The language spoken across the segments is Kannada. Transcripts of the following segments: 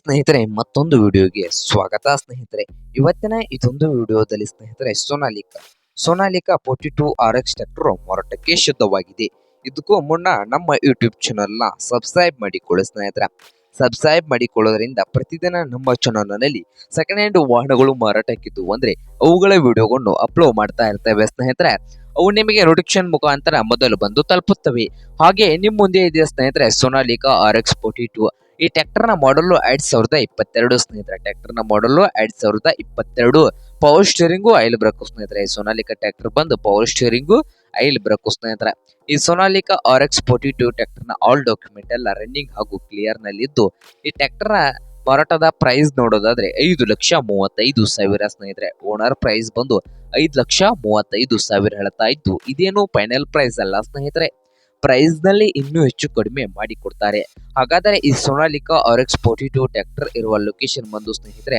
ಸ್ನೇಹಿತರೆ, ಮತ್ತೊಂದು ವಿಡಿಯೋಗೆ ಸ್ವಾಗತ ಸ್ನೇಹಿತರೆ. ಇವತ್ತಿನ ಇದೊಂದು ವಿಡಿಯೋದಲ್ಲಿ ಸ್ನೇಹಿತರೆ, Sonalika. Sonalika forty two R X tractor ಮಾರಾಟಕ್ಕೆ ಶುದ್ಧವಾಗಿದೆ. ಇದಕ್ಕೂ ಮುನ್ನ ನಮ್ಮ ಯೂಟ್ಯೂಬ್ ಚಾನಲ್ನ ಸಬ್ಸ್ಕ್ರೈಬ್ ಮಾಡಿಕೊಳ್ಳಿ ಸ್ನೇಹಿತರೆ. ಸಬ್ಸ್ಕ್ರೈಬ್ ಮಾಡಿಕೊಳ್ಳೋದ್ರಿಂದ ಪ್ರತಿದಿನ ನಮ್ಮ ಚಾನಲ್ನಲ್ಲಿ ಸೆಕೆಂಡ್ ಹ್ಯಾಂಡ್ ವಾಹನಗಳು ಮಾರಾಟಕ್ಕಿದ್ದು ಅಂದ್ರೆ ಅವುಗಳ ವಿಡಿಯೋಗಳನ್ನು ಅಪ್ಲೋಡ್ ಮಾಡ್ತಾ ಇರ್ತೇವೆ ಸ್ನೇಹಿತರೆ. ಅವು ನಿಮಗೆ ನೋಟಿಫಿಕೇಶನ್ ಮುಖಾಂತರ ಮೊದಲು ಬಂದು ತಲುಪುತ್ತವೆ. ಹಾಗೆ ನಿಮ್ಮ ಮುಂದೆ ಇದೆ ಸ್ನೇಹಿತರೆ, Sonalika R X forty two. ಈ ಟ್ರ್ಯಾಕ್ಟರ್ನ ಮಾಡಲು ಎರಡ್ ಸಾವಿರದ ಇಪ್ಪತ್ತೆರಡು ಸ್ನೇಹಿತರೆ, ಟ್ರ್ಯಾಕ್ಟರ್ನ ಮಾಡಲು ಎರಡ್ ಸಾವಿರದ ಇಪ್ಪತ್ತೆರಡು ಪವರ್ ಸ್ಟೀರಿಂಗು ಐಲ್ ಬ್ರೇಕ್ ಸ್ನೇಹಿತರೆ. ಈ ಸೋನಾಲಿಕಾ ಟ್ರ್ಯಾಕ್ಟರ್ ಬಂದು ಪವರ್ ಸ್ಟೀರಿಂಗು ಐಲ್ ಬ್ರೇಕ್ ಸ್ನೇಹಿತರೆ. ಈ Sonalika R X forty two ಟ್ರ್ಯಾಕ್ಟರ್ನ ಆಲ್ ಡಾಕ್ಯುಮೆಂಟ್ ಎಲ್ಲ ರನ್ನಿಂಗ್ ಹಾಗೂ ಕ್ಲಿಯರ್ ನಲ್ಲಿದ್ದು, ಈ ಟ್ರ್ಯಾಕ್ಟರ್ನ ಮಾರಾಟದ ಪ್ರೈಸ್ ನೋಡೋದಾದ್ರೆ ಐದು ಲಕ್ಷ ಮೂವತ್ತೈದು ಸಾವಿರ ಸ್ನೇಹಿತರೆ. ಓನರ್ ಪ್ರೈಸ್ ಬಂದು ಐದು ಲಕ್ಷ ಮೂವತ್ತೈದು ಸಾವಿರ ಹೇಳ್ತಾ ಇದ್ದು, ಇದೇನು ಫೈನಲ್ ಪ್ರೈಸ್ ಅಲ್ಲ ಸ್ನೇಹಿತರೆ. ಪ್ರೈಸ್ನಲ್ಲಿ ಇನ್ನೂ ಹೆಚ್ಚು ಕಡಿಮೆ ಮಾಡಿ ಕೊಡ್ತಾರೆ ಹಾಗಾದರೆ ಈ Sonalika R X forty two tractor ಇರುವ ಲೊಕೇಶನ್ ಬಂದು ಸ್ನೇಹಿತರೆ,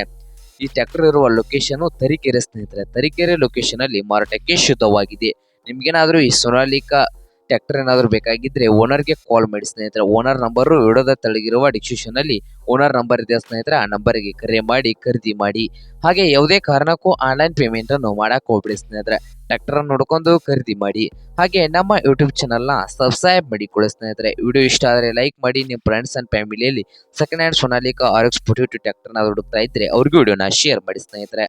ಈ ಟ್ರ್ಯಾಕ್ಟರ್ ಇರುವ ಲೊಕೇಶನ್ ತರೀಕೆರೆ ಸ್ನೇಹಿತರೆ. ತರೀಕೆರೆ ಲೊಕೇಶನ್ ಅಲ್ಲಿ ಮಾರಾಟಕ್ಕೆ ಶುದ್ಧವಾಗಿದೆ. ನಿಮ್ಗೇನಾದರೂ ಈ ಸೋನಾಲಿಕಾ ಟ್ರ್ಯಾಕ್ಟರ್ ಏನಾದರೂ ಬೇಕಾಗಿದ್ರೆ ಓನರ್ಗೆ ಕಾಲ್ ಮಾಡಿ ಸ್ನೇಹಿತರೆ. ಓನರ್ ನಂಬರ್ ವಿಡೋದ ತೆಳಗಿರುವ ಡಿಸ್ಕ್ರಿಪ್ಷನ್ ಅಲ್ಲಿ ಓನರ್ ನಂಬರ್ ಇದೆ ಸ್ನೇಹಿತರೆ. ಆ ನಂಬರ್ಗೆ ಕರೆ ಮಾಡಿ, ಖರೀದಿ ಮಾಡಿ. ಹಾಗೆ ಯಾವುದೇ ಕಾರಣಕ್ಕೂ ಆನ್ಲೈನ್ ಪೇಮೆಂಟ್ ಅನ್ನು ಮಾಡಕ್ ಹೋಗ್ಬಿಡಿ ಸ್ನೇಹಿತರೆ. ಟ್ರ್ಯಾಕ್ಟರ್ ನೋಡ್ಕೊಂಡು ಖರೀದಿ ಮಾಡಿ. ಹಾಗೆ ನಮ್ಮ ಯೂಟ್ಯೂಬ್ ಚಾನಲ್ನ ಸಬ್ಸ್ಕ್ರೈಬ್ ಕೊಡಿ ಸ್ನೇಹಿತರೆ. ವಿಡಿಯೋ ಇಷ್ಟ ಆದರೆ ಲೈಕ್ ಮಾಡಿ. ನಿಮ್ಮ ಫ್ರೆಂಡ್ಸ್ ಅಂಡ್ ಫ್ಯಾಮಿಲಿಯಲ್ಲಿ second hand Sonalika R X forty two ಟ್ರ್ಯಾಕ್ಟರ್ನ ಹುಡುಕ್ತಾ ಇದ್ರೆ ಅವ್ರಿಗೂ ವಿಡಿಯೋನ ಶೇರ್ ಮಾಡಿ ಸ್ನೇಹಿತರೆ.